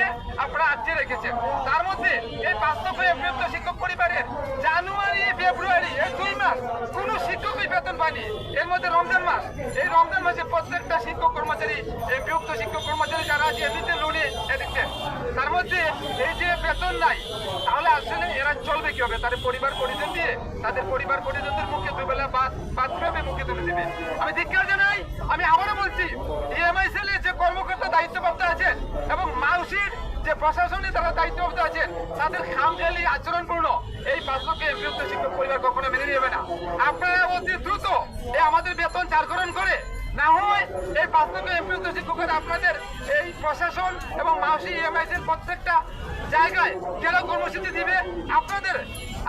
দিয়ে আপনারা রেখেছেন। তার মধ্যে এই শিক্ষক পরিবারের জানুয়ারি, ফেব্রুয়ারি, এই দুই মাস শিক্ষকই বেতন এর মধ্যে রমজান মাস, এই রমজান মাসে প্রত্যেকটা শিক্ষক কর্মচারী, এই বিভক্ত শিক্ষক কর্মচারী যারা আছে, এমনিতে তার মধ্যে এই যে বেতন নাই, তাহলে আসলে এরা চলবে কি হবে তাদের পরিবার পরিজন দিয়ে তাদের পরিবার পরিজনদের মুখে দুবেলা বাদ বাদ মুখে তুলে দিবে। আমি ধিক্কার জানাই, আমি আবারও বলছি ইএমআই সেলে কর্মকর্তা দায়িত্বপ্রাপ্ত আছেন এবং মাউসির যে প্রশাসনে তারা দায়িত্বপ্রাপ্ত আছেন, তাদের খামখেয়ালি আচরণপূর্ণ এই পাঁচশোকে বিরুদ্ধ শিক্ষক পরিবার কখনো মেনে নেবে না। আপনারা অতি দ্রুত এই আমাদের বেতন চারকরণ করে, না হয় এই বাস্তবে এমপিউত শিক্ষকের আপনাদের এই প্রশাসন এবং মাউসি ইএমআইসির প্রত্যেকটা জায়গায় কেন কর্মসূচি দিবে। আপনাদের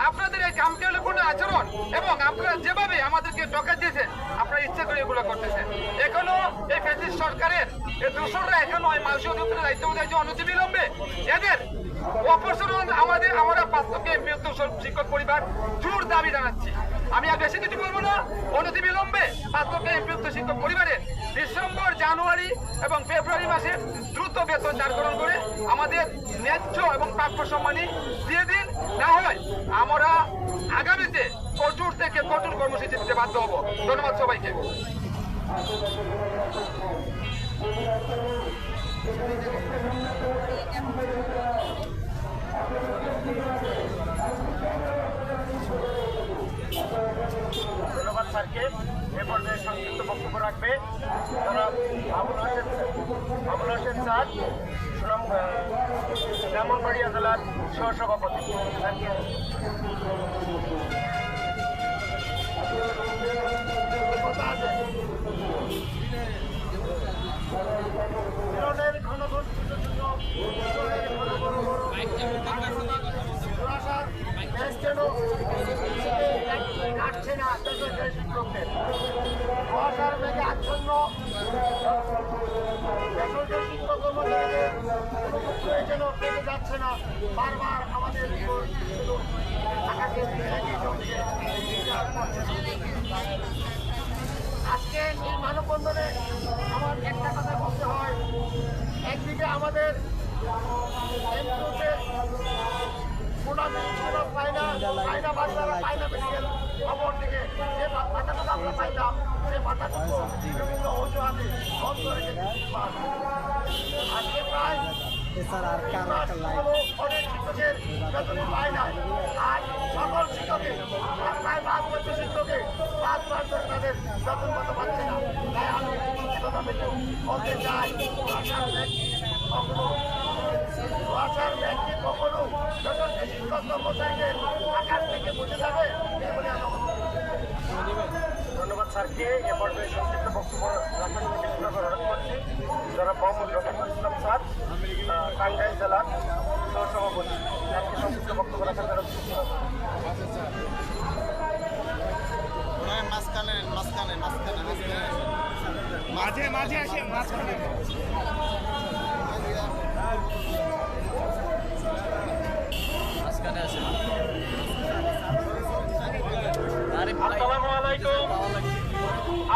আপনাদের এই কামকেলপূর্ণ আচরণ এবং আপনারা যেভাবে আমাদেরকে টকা দিয়েছেন, আপনারা ইচ্ছা করে এগুলো করতেছেন। এখনও এই ফ্যাসিস্ট সরকারের দোসররা এখনও এই মাউসি অধিকারের দায়িত্ব অনতি বিলম্বে এদের আমাদের, আমরা বাস্তবকে এমপিউত শিক্ষক পরিবার জোর দাবি জানাচ্ছি। আমি আর বেশি কিছু বলব না। অনতি বিলম্বে বাস্তবকে এমপিউক্ত শিক্ষক পরিবারের ডিসেম্বর, জানুয়ারি এবং ফেব্রুয়ারি মাসে দ্রুত বেতন চারকরণ করে আমাদের ন্যায্য এবং প্রাপ্য সম্মানী দিয়ে দিন। না হয় আমরা আগামীতে কঠোর থেকে কঠোর কর্মসূচি দিতে বাধ্য হব। ধন্যবাদ সবাইকে। ধন্যবাদ স্যারকে। এ পর্যায়ে সংক্ষিপ্ত বক্তব্য রাখবে যারা আবুল হোসেন আবুল হোসেন স্যার, সুনাম ব্রাহ্মণবাড়িয়া জেলার সহসভাপতি। স্যারকে কাটছে না শিক্ষকদের কুয়াশার মেঘে আচ্ছন্ন বেসরকারি শিক্ষক যেন পেতে যাচ্ছে না বারবার আমাদের আজকে এই মানববন্ধনে না মেডিকেল খবর থেকে যে ভাতাটুকু আমরা পাইতাম সে ভাতাটুকু বিভিন্ন বন্ধ রেখে আজকে প্রায় অনেক শিক্ষকের বেতন পায় না। আর শিক্ষকের প্রায় পাঁচ বছর শিক্ষকে পাঁচ মাস তাদের বেতন মত পাচ্ছে না। তাই আমি থেকে বলতে চাই। কখনো আশার ব্যক্তি কখনো বেতনকে শিক্ষক কর্মচারীদের আকাশ থেকে বুঝে যাবে ধন্যবাদ স্যারকে। এ পর্যায়ে সংক্ষিপ্ত বক্তব্য রাখার অনুরোধ করছি। যারা মোহাম্মদ রফিকুল ইসলাম স্যার টাঙ্গাইল জেলার সহসভাপতি। স্যারকে সংক্ষিপ্ত বক্তব্য রাখার মাঝখানে মাঝখানে মাঝখানে মাঝে মাঝে আসে মাঝখানে।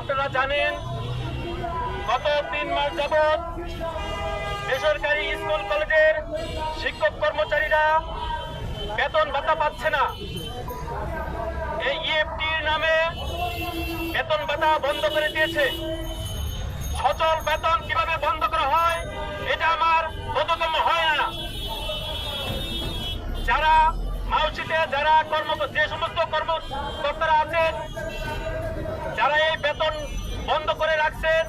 আপনারা জানেন, গত তিন মাস যাবৎ বেসরকারি স্কুল, কলেজের শিক্ষক কর্মচারীরা বেতন ভাতা পাচ্ছে না। এই ইএফটির নামে বেতন ভাতা বন্ধ করে দিয়েছে। সচল বেতন কীভাবে বন্ধ করা হয়, এটা আমার বোধগম্য হয় না। যারা মাউসিতে, যারা কর্ম, যে সমস্ত কর্মকর্তারা আছেন যারা এই বেতন বন্ধ করে রাখছেন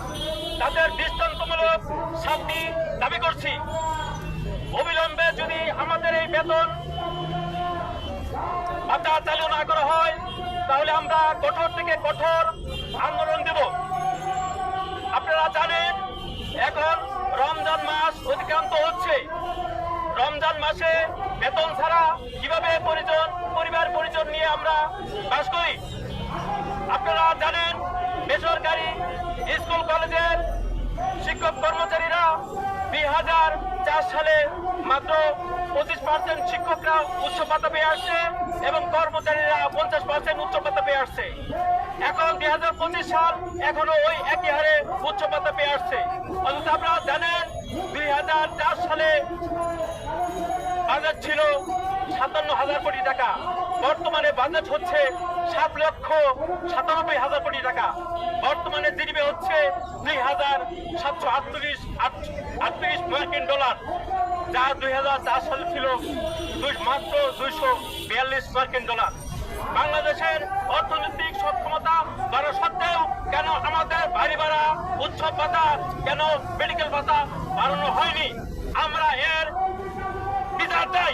তাদের দৃষ্টান্তমূলক শাস্তি দাবি করছি। অবিলম্বে যদি আমাদের এই বেতন ভাতা চালু না করা হয়, তাহলে আমরা কঠোর থেকে কঠোর আন্দোলন দেব। আপনারা জানেন, এখন রমজান মাস অতিক্রান্ত হচ্ছে। রমজান মাসে বেতন ছাড়া কীভাবে পরিজন পরিবার পরিজন নিয়ে আমরা বাস করি? আপনারা জানেন, বেসরকারি স্কুল কলেজের শিক্ষক কর্মচারীরা দুই হাজার চার সালে মাত্র পঁচিশ পার্সেন্ট শিক্ষকরা উচ্চ ভাতা পেয়ে আসছে এবং কর্মচারীরা পঞ্চাশ পার্সেন্ট উচ্চ ভাতা পেয়ে আসছে। এখন দুই হাজার পঁচিশ সাল এখনও ওই একই হারে উচ্চ ভাতা পেয়ে আসছে। অথচ আপনারা জানেন, দুই হাজার চার সালে বাজেট ছিল সাতান্ন হাজার কোটি টাকা। বর্তমানে বাজেট হচ্ছে সাত লক্ষ সাতানব্বই হাজার কোটি টাকা। বর্তমানে জিডিপি হচ্ছে দুই হাজার সাতশো আটত্রিশ আটত্রিশ মার্কিন ডলার, যা দুই হাজার চার সালে ছিল মাত্র দুইশো বিয়াল্লিশ মার্কিন ডলার। বাংলাদেশের অর্থনৈতিক সক্ষমতা বাড়া সত্ত্বেও কেন আমাদের বাড়ি ভাড়া, উৎসব ভাতা, কেন মেডিকেল ভাতা বাড়ানো হয়নি? আমরা এর বিচার চাই।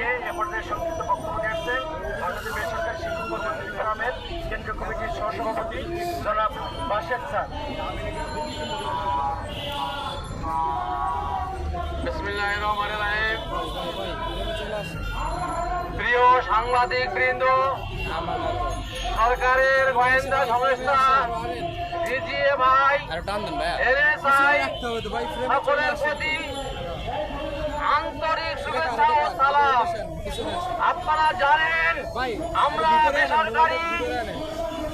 স্যারকে এ পর্যায়ে সংক্ষিপ্ত বক্তব্য নিয়ে আসছেন বাংলাদেশ বেসরকারি শিক্ষক কর্মচারী ফোরামের কেন্দ্রীয় কমিটির সহসভাপতি জনাব বাসেদ স্যার। প্রিয় সাংবাদিক বৃন্দ সরকারের গোয়েন্দা সংস্থা ডিজিএ ভাই সকলের প্রতি আপনারা জানেন আমরা বেসরকারি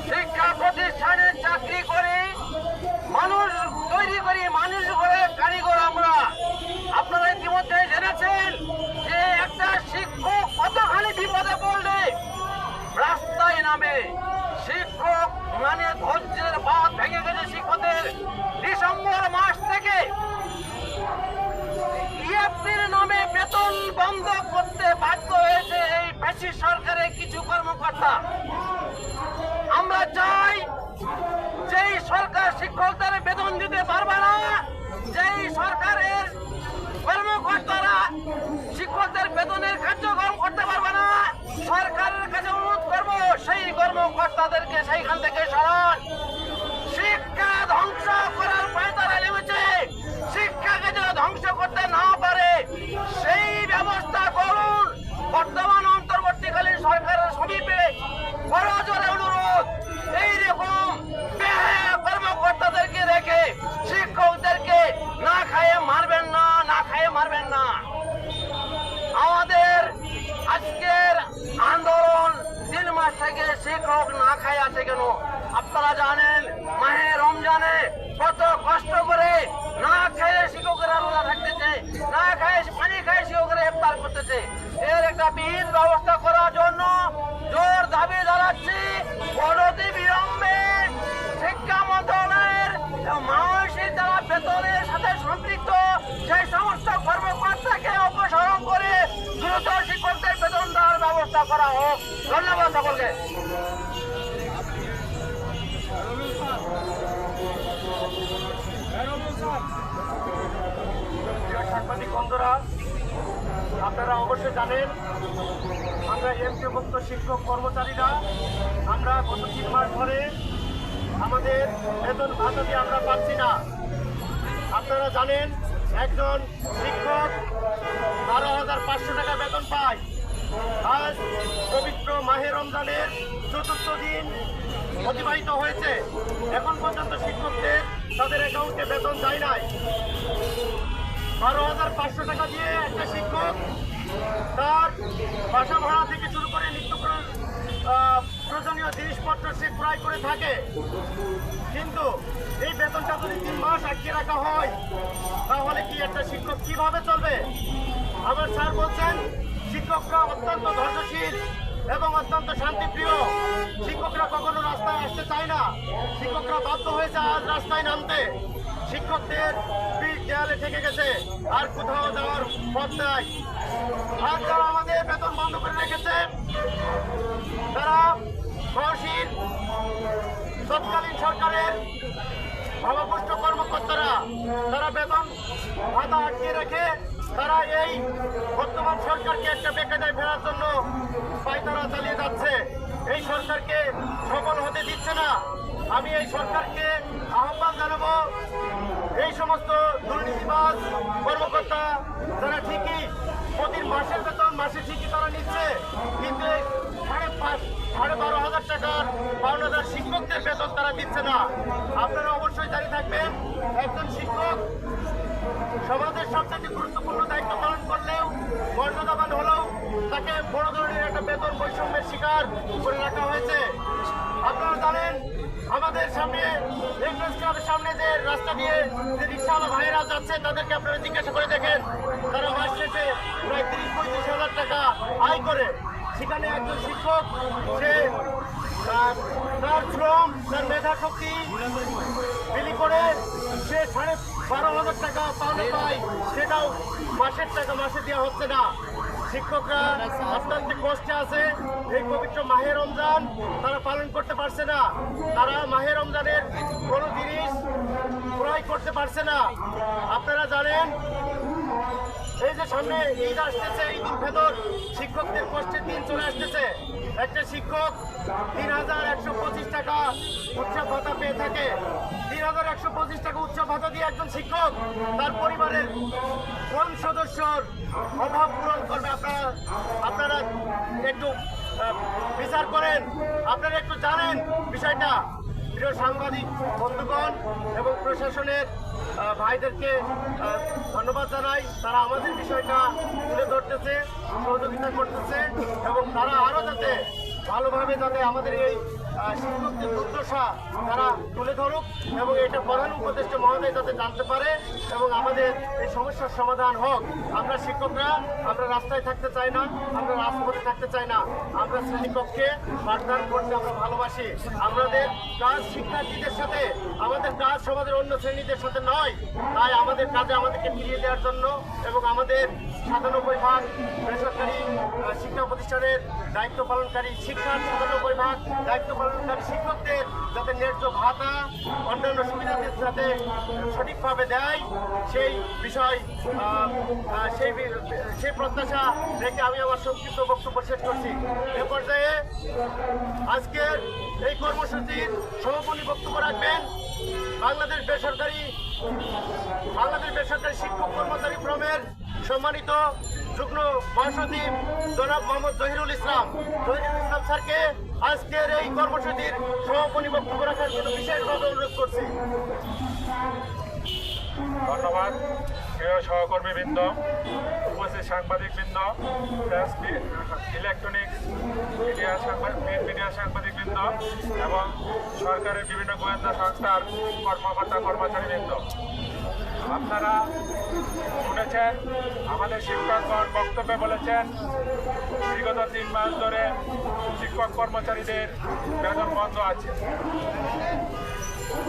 শিক্ষা প্রতিষ্ঠানে চাকরি করি মানুষ তৈরি করি মানুষ করে কারিগর আমরা। আপনারা ইতিমধ্যে জেনেছেন যে একটা শিক্ষক কতখানি বিপদে পড়লে রাস্তায় নামে। শিক্ষক মানে ধৈর্যের বাদ ভেঙে গেছে শিক্ষকদের ডিসেম্বর মাস বেতন বন্ধ করতে বাধ্য হয়েছে এই ফ্যাসিস সরকারের কিছু কর্মকর্তা। আমরা চাই যেই সরকার শিক্ষকদের বেতন দিতে পারবে না, যেই সরকারের কর্মকর্তারা শিক্ষকদের বেতনের কার্যক্রম করতে পারবে না, সরকারের কাছে অনুরোধ করব সেই কর্মকর্তাদেরকে সেইখান থেকে সরান। শিক্ষা ধ্বংস এর ব্যবস্থা করার জন্য জোর দাবি জানাচ্ছি। অনতি বিলম্বে শিক্ষা মন্ত্রণালয়ের মানসিক যারা বেতনের সাথে সম্পৃক্ত সেই সমস্ত কর্মকর্তাকে অপসারণ করে দ্রুত শিক্ষকদের বেতন দেওয়ার ব্যবস্থা করা হোক। ধন্যবাদ সকলকে। সাংবাদিক বন্ধুরা, আপনারা অবশ্যই জানেন আমরা এমপিভুক্ত শিক্ষক কর্মচারীরা, আমরা গত তিন মাস ধরে আমাদের বেতন ভাতা দিয়ে আমরা পাচ্ছি না। আপনারা জানেন, একজন শিক্ষক বারো হাজার পাঁচশো টাকা বেতন পায়। আজ পবিত্র মাহে রমজানের চতুর্থ দিন অতিবাহিত হয়েছে। এখন পর্যন্ত শিক্ষকদের তাদের অ্যাকাউন্টে বেতন যায় নাই। বারো হাজার পাঁচশো টাকা দিয়ে একটা শিক্ষক তার বাসা ভাড়া থেকে শুরু করে নিত্য প্র- প্রয়োজনীয় জিনিসপত্র সে ক্রয় করে থাকে। কিন্তু এই বেতনটা যদি তিন মাস আটকে রাখা হয়, তাহলে কি একটা শিক্ষক কীভাবে চলবে? আবার স্যার বলছেন, শিক্ষকরা অত্যন্ত ধৈর্যশীল এবং অত্যন্ত শান্তিপ্রিয়। শিক্ষকরা কখনো রাস্তায় আসতে চায় না। শিক্ষকরা বাধ্য হয়েছে আজ রাস্তায় নামতে। শিক্ষকদের পিঠ দেয়ালে ঠেকে গেছে। আর কোথাও যাওয়ার পথ নাই। আর যারা আমাদের বেতন বন্ধ করে রেখেছে। তারা তহসিল, তৎকালীন সরকারের ভাবাপুষ্ট কর্মকর্তারা, তারা বেতন ভাতা আটকে রেখে তারা এই বর্তমান সরকারকে একটা বেকায়দায় ফেরার জন্য পায়তারা চালিয়ে যাচ্ছে। এই সরকারকে সফল হতে দিচ্ছে না। আমি এই সরকারকে আহ্বান জানাব, এই সমস্ত দুর্নীতিবাজ কর্মকর্তা তারা ঠিকই প্রতি মাসের বেতন, মাসে ঠিকই তারা নিচ্ছে, কিন্তু সাড়ে পাঁচ, সাড়ে বারো হাজার টাকার বারো হাজার শিক্ষকদের বেতন তারা দিচ্ছে না। আপনারা অবশ্যই জানিয়ে থাকবেন, একজন শিক্ষক সমাজের সবচেয়ে গুরুত্বপূর্ণ দায়িত্ব পালন করলেও, মর্যাদাবান হলেও তাকে বড় ধরনের একটা বেতন বৈষম্যের শিকার করে রাখা হয়েছে। আপনারা জানেন আমাদের সামনে এন্ট্রান্স ক্লাবের সামনে যে রাস্তা দিয়ে যে রিক্সাওয়ালা ভাইয়েরা যাচ্ছে, তাদেরকে আপনারা জিজ্ঞাসা করে দেখেন। তারা মাস শেষে প্রায় তিরিশ, পঁয়ত্রিশ হাজার টাকা আয় করে সেখানে একজন শিক্ষক, সে তার শ্রম, তার মেধা শক্তি বিলি করে সে সাড়ে বারো হাজার টাকা পাওনা পায়, সেটাও মাসের টাকা, মাসে দেওয়া হচ্ছে না। শিক্ষকরা অত্যন্ত কষ্টে আছে, এই পবিত্র মাহে রমজান তারা পালন করতে পারছে না। তারা মাহে রমজানের কোনো জিনিস ক্রয় করতে পারছে না। আপনারা জানেন, এই যে সামনে ঈদ আসতেছে, ঈদের ভেতর শিক্ষকদের কষ্টের দিন চলে আসতেছে। একটা শিক্ষক তিন হাজার একশো পঁচিশ টাকা উৎসব ভাতা পেয়ে থাকে। তিন হাজার একশো পঁচিশ টাকা উৎসব ভাতা দিয়ে একজন শিক্ষক তার পরিবারের কোন সদস্যর অভাব পূরণ করবে আপনারা আপনারা একটু বিচার করেন। আপনারা একটু জানেন বিষয়টা। প্রিয় সাংবাদিক, বন্ধুগণ এবং প্রশাসনের ভাইদেরকে ধন্যবাদ জানাই। তারা আমাদের বিষয়টা তুলে ধরতেছে, সহযোগিতা করতেছে এবং তারা আরও যাতে ভালোভাবে যাতে আমাদের এই শিক্ষকদের দুর্দশা তারা তুলে ধরুক এবং এটা প্রধান উপদেষ্টা মহোদয় যাতে জানতে পারে এবং আমাদের এই সমস্যার সমাধান হোক। আমরা শিক্ষকরা, আমরা রাস্তায় থাকতে চাই না, আমরা রাজপথে থাকতে চাই না। আমরা শ্রেণীকক্ষে পাঠদান করতে আমরা ভালোবাসি। আমাদের কাজ শিক্ষার্থীদের সাথে, আমাদের কাজ সমাজের অন্য শ্রেণীদের সাথে নয়। তাই আমাদের কাজে আমাদেরকে ফিরিয়ে দেওয়ার জন্য এবং আমাদের সাতানব্বই ভাগ বেসরকারি শিক্ষা প্রতিষ্ঠানের দায়িত্ব পালনকারী শিক্ষার সাতানব্বই ভাগ দায়িত্ব পালনকারী শিক্ষকদের যাতে ন্যায্য ভাতা, অন্যান্য সুবিধাদের সাথে সঠিকভাবে দেয়, সেই বিষয় সেই সেই প্রত্যাশা রেখে আমি আমার সংক্ষিপ্ত বক্তব্য শেষ করছি। এ পর্যায়ে আজকের এই কর্মসূচির সমাপনী বক্তব্য রাখবেন বাংলাদেশ বেসরকারি বাংলাদেশ বেসরকারি শিক্ষক কর্মচারী ফ্রমের সম্মানিত যুগ্ম মহাসচিব জনাব মোহাম্মদ জহিরুল ইসলাম। জহিরুল ইসলাম স্যারকে আজকের এই কর্মসূচির সমাপনী বক্তব্য রাখার জন্য বিশেষভাবে অনুরোধ করছি। ধন্যবাদ। প্রিয় সহকর্মীবৃন্দ, উপস্থিত সাংবাদিকবৃন্দ প্রেস ইলেকট্রনিক্স মিডিয়া সাংবাদিক মিডিয়া সাংবাদিকবৃন্দ এবং সরকারের বিভিন্ন গোয়েন্দা সংস্থার কর্মকর্তা কর্মচারীবৃন্দ আপনারা শুনেছেন, আমাদের শিক্ষকগণ বক্তব্যে বলেছেন, বিগত তিন মাস ধরে শিক্ষক কর্মচারীদের বেতন বন্ধ আছে।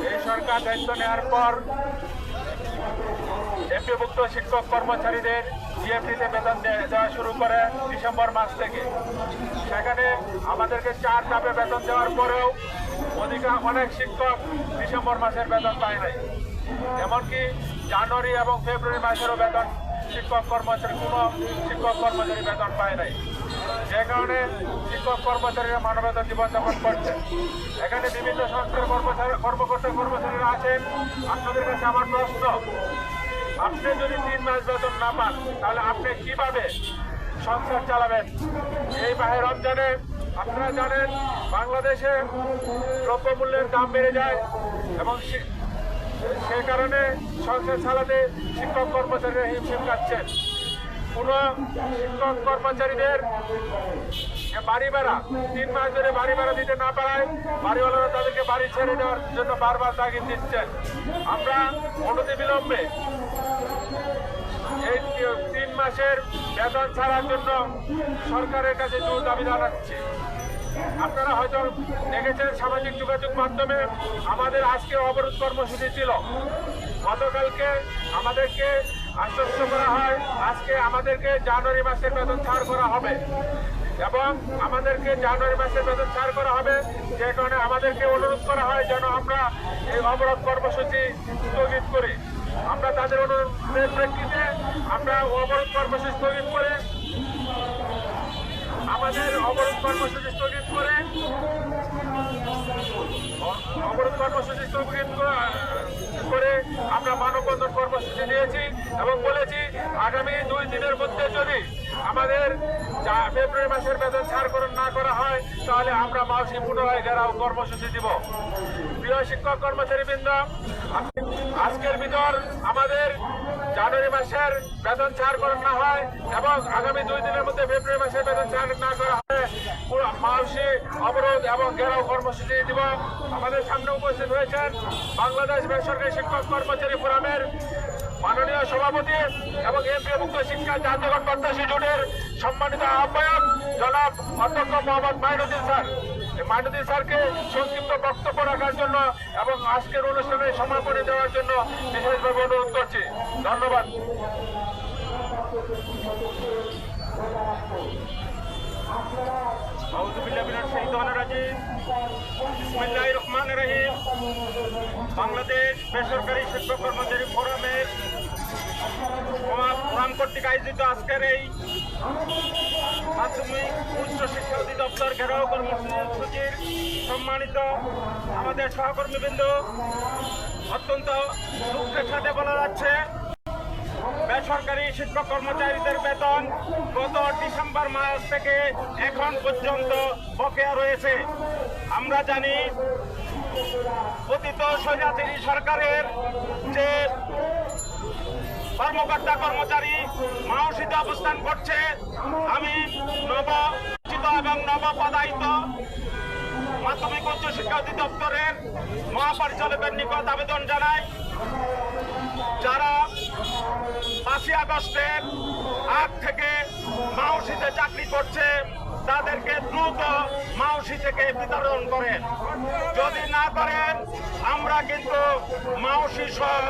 এই সরকার দায়িত্ব নেওয়ার পর এমপিভুক্ত শিক্ষক কর্মচারীদের জিএফটিতে বেতন দেওয়া শুরু করে ডিসেম্বর মাস থেকে। সেখানে আমাদেরকে চার ধাপে বেতন দেওয়ার পরেও অধিকাং অনেক শিক্ষক ডিসেম্বর মাসের বেতন পায় নাই। এমনকি জানুয়ারি এবং ফেব্রুয়ারি মাসেরও বেতন শিক্ষক কর্মচারী, কোনো শিক্ষক কর্মচারী বেতন পায় নাই। যে কারণে শিক্ষক কর্মচারীরা মানবতা জীবনযাপন করছে। এখানে বিভিন্ন সংস্থার কর্মচারী, কর্মকর্তা কর্মচারীরা আছেন। আপনাদের কাছে আমার প্রশ্ন, আপনি যদি তিন মাস বেতন না পান, তাহলে আপনি কীভাবে সংসার চালাবেন? এই বাহে রমজানে আপনারা জানেন, বাংলাদেশে দ্রব্যমূল্যের দাম বেড়ে যায় এবং সে কারণে সংসার চালাতে শিক্ষক কর্মচারীরা হিমশিম খাচ্ছেন। কোনো শিক্ষক কর্মচারীদের বাড়ি ভাড়া, তিন মাস ধরে বাড়ি ভাড়া দিতে না পারায় বাড়িওয়ালারা তাদেরকে বাড়ি ছেড়ে দেওয়ার জন্য বারবার তাগিদ দিচ্ছেন। আমরা অনতি বিলম্বে এই তিন মাসের বেতন ছাড়ার জন্য সরকারের কাছে জোর দাবি জানাচ্ছি। আপনারা হয়তো দেখেছেন সামাজিক যোগাযোগ মাধ্যমে আমাদের আজকে অবরোধ কর্মসূচি ছিল। গতকালকে আমাদেরকে আশ্বস্ত করা হয়, আজকে আমাদেরকে জানুয়ারি মাসের বেতন ছাড় করা হবে। এবং আমাদেরকে জানুয়ারি মাসের বেতন ছাড় করা হবে, যে কারণে আমাদেরকে অনুরোধ করা হয় যেন আমরা এই অবরোধ কর্মসূচি স্থগিত করি। আমরা তাদের অনুরোধের প্রেক্ষিতে আমরা অবরোধ কর্মসূচি স্থগিত করে। আমাদের অবরোধ কর্মসূচি কর্মসূচি এবং আগামী দুই দিনের মধ্যে ফেব্রুয়ারি মাসের বেতন ছাড়করণ দিব। প্রিয় শিক্ষক কর্মচারী বৃন্দ আজকের ভিতর আমাদের জানুয়ারি মাসের বেতন ছাড় করা না হয় এবং আগামী দুই দিনের মধ্যে ফেব্রুয়ারি মাসের বেতন না করা পুরো অবরোধ এবং ঘেরাও কর্মসূচি দিব। আমাদের সামনে উপস্থিত হয়েছেন বাংলাদেশ বেসরকারি শিক্ষক কর্মচারী ফোরামের মাননীয় সভাপতি এবং এমপিও মুক্ত শিক্ষা জাতীয় প্রত্যাশী জোটের সম্মানিত আহ্বায়ক জনাব অধ্যক্ষ মোহাম্মদ মাইনুদ্দিন স্যার। মাইনুদ্দিন স্যারকে সংক্ষিপ্ত বক্তব্য রাখার জন্য এবং আজকের অনুষ্ঠানে সমাপনী দেওয়ার জন্য বিশেষভাবে অনুরোধ করছি। ধন্যবাদ। বাংলাদেশ বেসরকারি শিক্ষক কর্মচারী ফোরামের ফোরাম কর্তৃক আয়োজিত আজকের এই মাধ্যমিক উচ্চ শিক্ষা অধিদপ্তর ঘেরাও কর্মসূচির সম্মানিত আমাদের সহকর্মীবৃন্দ অত্যন্ত দুঃখের সাথে বলা যাচ্ছে বেসরকারি শিক্ষক কর্মচারীদের বেতন গত ডিসেম্বর মাস থেকে এখন পর্যন্ত বকেয়া রয়েছে। আমরা জানি অতীত স্বৈরাচারী সরকারের যে কর্মকর্তা কর্মচারী মাওসিতে অবস্থান করছে, আমি নবচিত এবং নবপদায়িত মাধ্যমিক উচ্চ শিক্ষা অধিদপ্তরের মহাপরিচালকের নিকট আবেদন জানাই। যারা পাঁচই আগস্টের আগ থেকে মাউসিতে চাকরি করছে, তাদেরকে দ্রুত মাউসি থেকে বিতরণ করেন। যদি না করেন, আমরা কিন্তু মাউসি সহ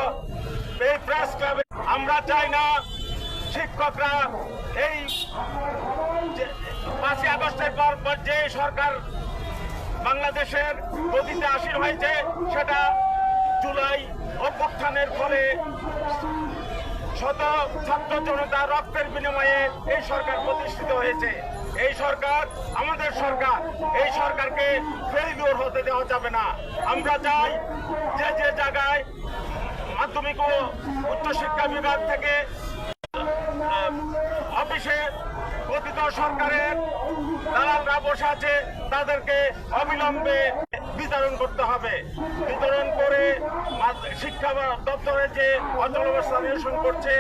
এই প্রেস ক্লাবে আমরা চাই না শিক্ষকরা এই পাঁচই আগস্টের পর পর যে সরকার বাংলাদেশের গতিতে আসীন হয়েছে, সেটা জুলাই অভ্যুত্থানের ফলে শত ছাত্র জনতা রক্তের বিনিময়ে এই সরকার প্রতিষ্ঠিত হয়েছে। এই সরকার আমাদের সরকার। এই সরকারকে ফেলিওর হতে দেওয়া যাবে না। আমরা চাই যে যে জায়গায় মাধ্যমিক ও উচ্চশিক্ষা বিভাগ থেকে অফিসে গঠিত সরকারের দালালরা বসে আছে, তাদেরকে অবিলম্বে বিতরণ করতে হবে। বিতরণ করে শিক্ষা দপ্তরে যে অচল অবস্থা নিরসন করছে